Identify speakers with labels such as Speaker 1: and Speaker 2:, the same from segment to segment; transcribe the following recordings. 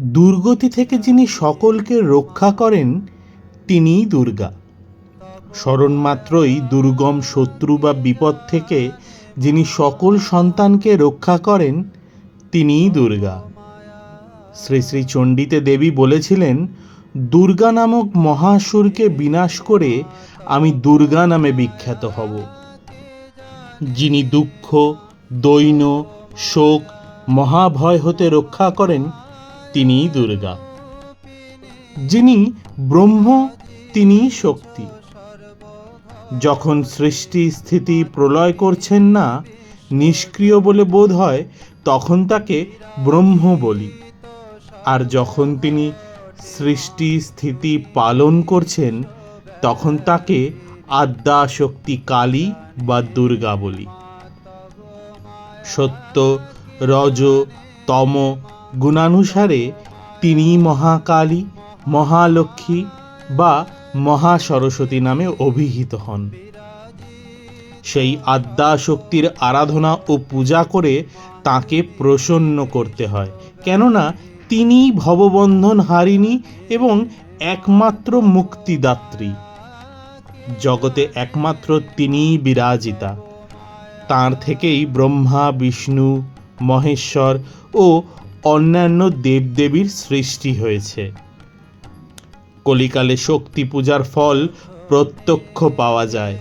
Speaker 1: দুর্গতি থেকে যিনি সকলকে রক্ষা করেন, তিনিই দুর্গা। স্মরণ মাত্রই দুর্গম শত্রু বা বিপদ থেকে যিনি সকল সন্তানকে রক্ষা করেন, তিনিই দুর্গা। শ্রী শ্রী চণ্ডীতে দেবী বলেছিলেন, দুর্গা নামক মহাসুরকে বিনাশ করে আমি দুর্গা নামে বিখ্যাত হব। যিনি দুঃখ, দৈন্য, শোক, মহাভয় হতে রক্ষা করেন তিনিই দুর্গা। যিনি ব্রহ্ম তিনিই শক্তি। যখন সৃষ্টি স্থিতি প্রলয় করছেন না, নিষ্ক্রিয় বলে বোধ হয়, তখন তাকে ব্রহ্ম বলি। আর যখন তিনি সৃষ্টি স্থিতি পালন করছেন, তখন তাকে আদ্যা শক্তি কালী বা দুর্গা বলি। সত্য, রজ, তম গুণানুসারে তিনি মহাকালী, মহালক্ষ্মী বা মহাসরস্বতী নামে অভিহিত হন। সেই আদ্যা শক্তির আরাধনা ও পূজা করে তাকে প্রসন্ন করতে হয়। কেননা তিনি ভববন্ধন হারিণী এবং একমাত্র মুক্তিদাত্রী। জগতে একমাত্র তিনিই বিরাজিতা। তাঁর থেকেই ব্রহ্মা, বিষ্ণু, মহেশ্বর ও অন্যান্য দেবদেবীর সৃষ্টি হয়েছে। কলিকালে শক্তি পূজার ফল প্রত্যক্ষ পাওয়া যায়।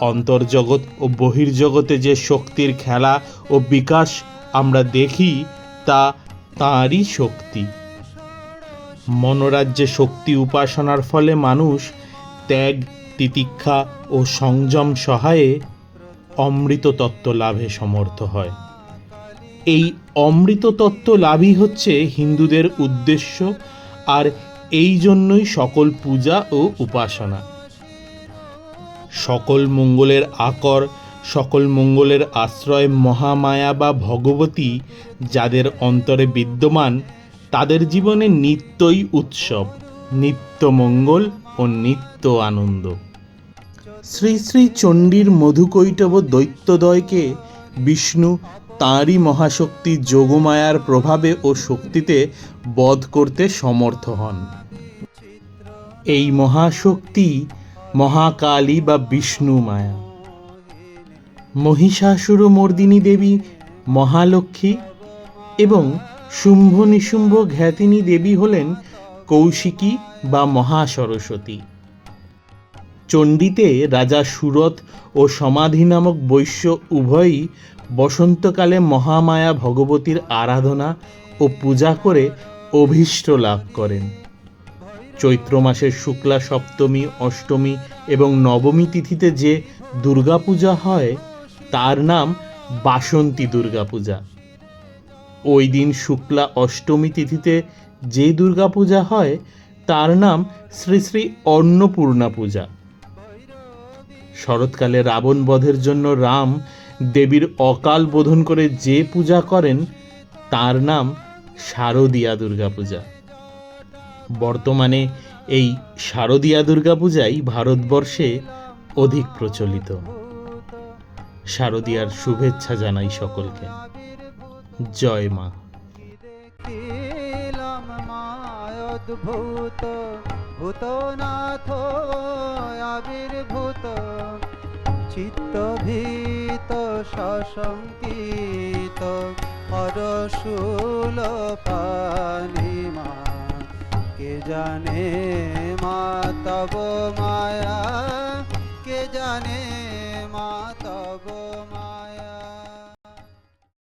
Speaker 1: অন্তর্জগৎ ও বহির্জগতে যে শক্তির খেলা ও বিকাশ আমরা দেখি, তা তাঁরই শক্তি। মনোরাজ্যে শক্তি উপাসনার ফলে মানুষ ত্যাগ, তিতিক্ষা ও সংযম সহায়ে অমৃত তত্ত্ব লাভে সমর্থ হয়। এই অমৃত তত্ত্ব লাভই হচ্ছে হিন্দুদের উদ্দেশ্য আর এই জন্যই সকল পূজা ও উপাসনা। সকল মঙ্গলের আকর, সকল মঙ্গলের আশ্রয় মহামায়া বা ভগবতী যাদের অন্তরে বিদ্যমান, তাদের জীবনে নিত্যই উৎসব, নিত্য মঙ্গল ও নিত্য আনন্দ। শ্রী শ্রী চণ্ডীর মধুকৈটব দৈত্যদয়কে বিষ্ণু তাঁরই মহাশক্তি যোগমায়ার প্রভাবে ও শক্তিতে বধ করতে সমর্থ হন। এই মহাশক্তি মহাকালী বা বিষ্ণু মায়া। মহিষাসুর মর্দিনী দেবী, মহালক্ষ্মী এবং শুম্ভ নিশুম্ভ খ্যাতিনী দেবী হলেন কৌশিকী বা মহাসরস্বতী। চণ্ডীতে রাজা সুরত ও সমাধি নামক বৈশ্য উভয়ই বসন্তকালে মহামায়া ভগবতীর আরাধনা ও পূজা করে অভীষ্ট লাভ করেন। চৈত্র মাসের শুক্লা সপ্তমী, অষ্টমী এবং নবমী তিথিতে যে দুর্গাপূজা হয়, তার নাম বাসন্তী দুর্গাপূজা। ওই দিন শুক্লা অষ্টমী তিথিতে যে দুর্গাপূজা হয়, তার নাম শ্রী শ্রী অন্নপূর্ণা পূজা। শরৎকালে রাবণ বধের জন্য রাম দেবীর অকাল বোধন করে যে পূজা করেন, তার নাম শারদীয়া দুর্গাপূজা। বর্তমানে এই শারদীয়া দুর্গাপূজাই ভারতবর্ষে অধিক প্রচলিত। শারদীয়ার শুভেচ্ছা জানাই সকলকে। জয় মা।
Speaker 2: অদ্ভুত ভূতনাথ আবির্ভূত চিত্তভীত সশঙ্কিত অরসুল পানিমা কে জানে মা তব মায়